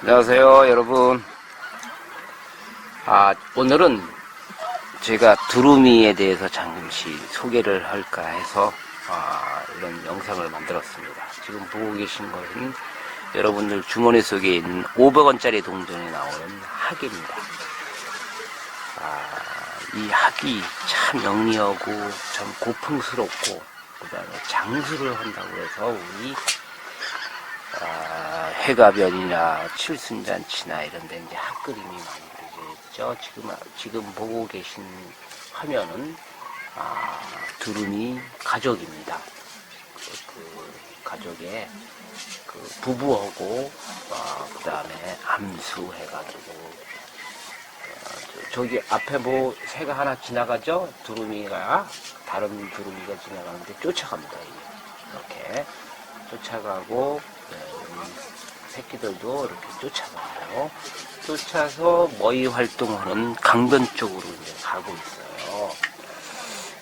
안녕하세요, 여러분. 아, 오늘은 제가 두루미에 대해서 잠시 소개를 할까 해서 아, 이런 영상을 만들었습니다. 지금 보고 계신 것은 여러분들 주머니 속에 있는 500원짜리 동전에 나오는 학입니다. 아, 이 학이 참 영리하고 참 고풍스럽고 그 다음에 장수를 한다고 해서 우리 아, 회가변이나 칠순잔치나 이런 데 이제 학그림이 많이 있죠. 지금, 지금 보고 계신 화면은, 아, 두루미 가족입니다. 그, 그 가족의 그 부부하고, 아, 그 다음에 암수 해가지고, 어, 저- 저기 앞에 뭐 새가 하나 지나가죠? 두루미가, 다른 두루미가 지나가는데 쫓아갑니다. 이렇게. 쫓아가고 새끼들도 이렇게 쫓아가요. 쫓아서 머위 활동하는 강변 쪽으로 이제 가고 있어요.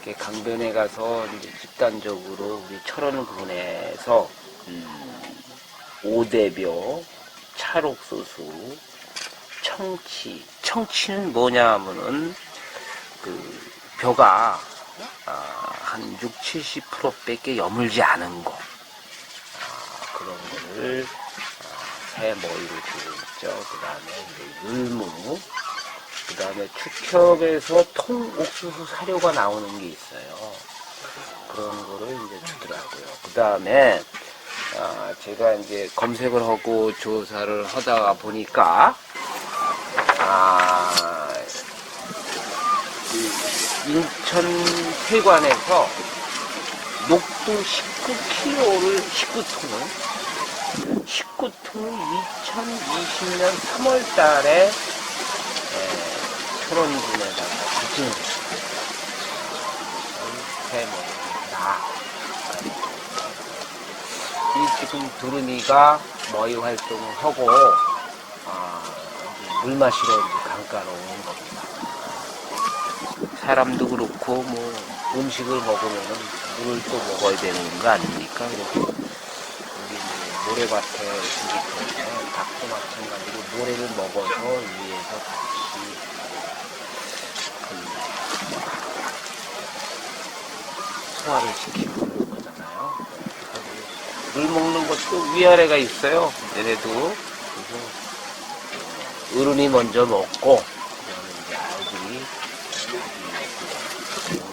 이렇게 강변에 가서 이제 집단적으로 우리 철원군에서 음, 오대벼, 찰옥소수, 청치. 청치는 뭐냐 하면은 그 벼가 아, 한 6, 70%밖에 여물지 않은 거. 아, 그런 거를 아, 새 머리로 주고 있죠. 그 다음에 율무, 그 다음에 축협에서 통옥수수 사료가 나오는 게 있어요. 그런 거를 이제 주더라고요. 그 다음에 아, 제가 이제 검색을 하고 조사를 하다가 보니까 아, 그 인천 회관에서 녹두 19kg를 19통을 19통을 2020년 3월 달에 철원군에다가 부진을 해먹습니다. 이 지금 두루미가 머위 활동을 하고 아, 물 마시러 이제 강가로 온 겁니다. 사람도 그렇고 뭐 음식을 먹으면은 물을 또 먹어야 되는 거 아닙니까? 모래밭에 때문에 닭도 마찬가지로 모래를 먹어서 위에서 같이 그 소화를 시키는 거잖아요. 그래서 물 먹는 것도 위아래가 있어요. 얘네도 그래서 어른이 먼저 먹고 그다음에 이제 아이들이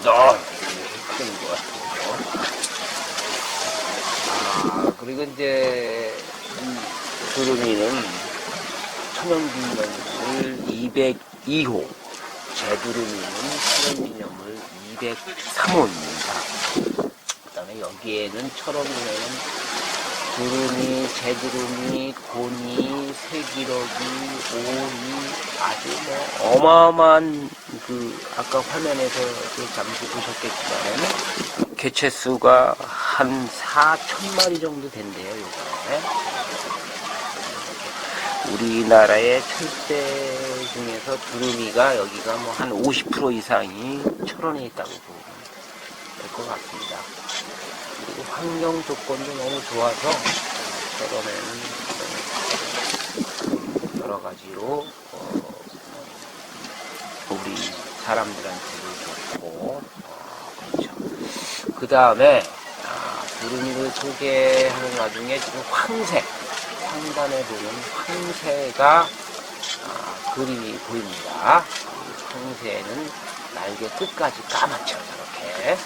너 크는 것 같아요. 아 그리고 이제 이 두루미는 천연기념물 202호 제두루미는 천연기념물 203호입니다. 그 다음에 여기에는 철원군에는 두루미, 제두루미, 고니, 새기러기, 오이 아주 뭐 어마어마한 그 아까 화면에서 그 잠시 보셨겠지만 개체 수가 한 4천 마리 정도 된대요 요번에 우리나라의 철새 중에서 두루미가 여기가 뭐 한 50% 이상이 철원에 있다고 보면 될 것 같습니다. 그리고 환경 조건도 너무 좋아서 철원에는 여러 가지로 어, 우리 사람들한테도 좋고 어. 그 다음에 아, 두루미를 소개하는 와중에 지금 황새 상단에 보면 황새가 아, 그림이 보입니다. 이 황새는 날개 끝까지 까맣죠 이렇게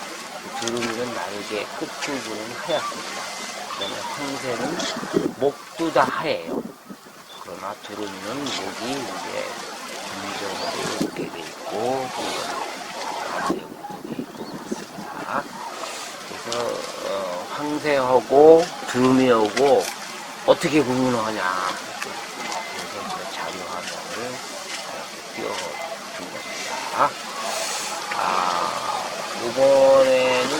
두루미는 날개 끝부분은 하얗습니다. 그다음에 황새는 목도 다 하얘요. 그러나 두루미는 목이 이제 점점으로 이렇게 돼 있고 가지형으로 돼 있고 그렇습니다. 그래서 어, 황새하고 두루미하고 어떻게 구분하냐 그래서 그 자료 화면을 띄워준 겁니다. 아, 이번에는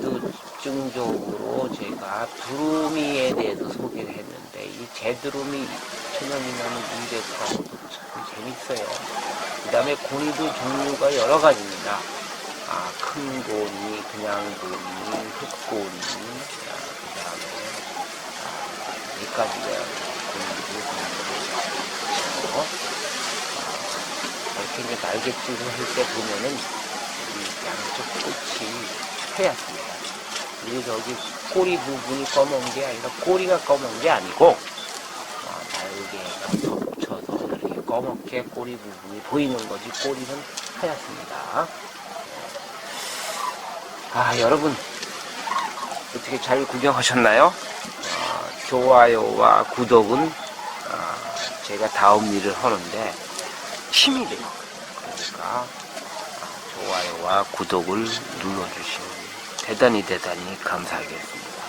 그 집중적으로 제가 두루미에 대해서 소개를 했는데 이 제두루미 천연이라는 인덱스하고도 참 재밌어요. 그 다음에 고니도 종류가 여러 가지입니다. 아, 큰 고니, 그냥 고니, 흑고니, 아, 그 다음에, 아, 여기까지가 고니고, 고니고, 어? 아, 이렇게 날개질을 할 때 보면은, 이 양쪽 끝이 하얗습니다. 그리고 저기 꼬리 부분이 검은 게 아니라 꼬리가 검은 게 아니고, 아, 날개가 덮쳐서 아, 이렇게 검게 꼬리 부분이 보이는 거지, 꼬리는 하였습니다. 아 여러분 어떻게 잘 구경하셨나요? 아, 좋아요와 구독은 아, 제가 다음 일을 하는데 힘이 돼요. 그러니까 아, 좋아요와 구독을 눌러주시면 대단히 대단히 감사하겠습니다.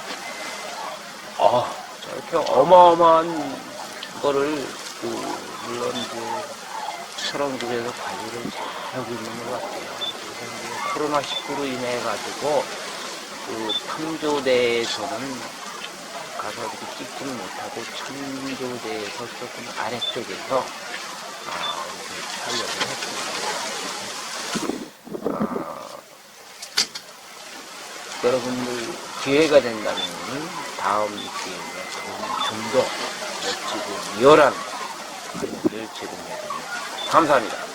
어, 저렇게 어마어마한 거를 그 물론 이제 철원국에서 관리를 잘 하고 있는 것 같아요. 코로나 19로 인해 가지고 그 탐조대에서는 가서 이렇게 찍지는 못하고 천조대에서 조금 아래쪽에서 아, 이렇게 촬영을 했습니다. 아, 여러분들 기회가 된다면 다음 기회에 좀더 멋지고 리얼한 그림을 제공해드립니다. 감사합니다.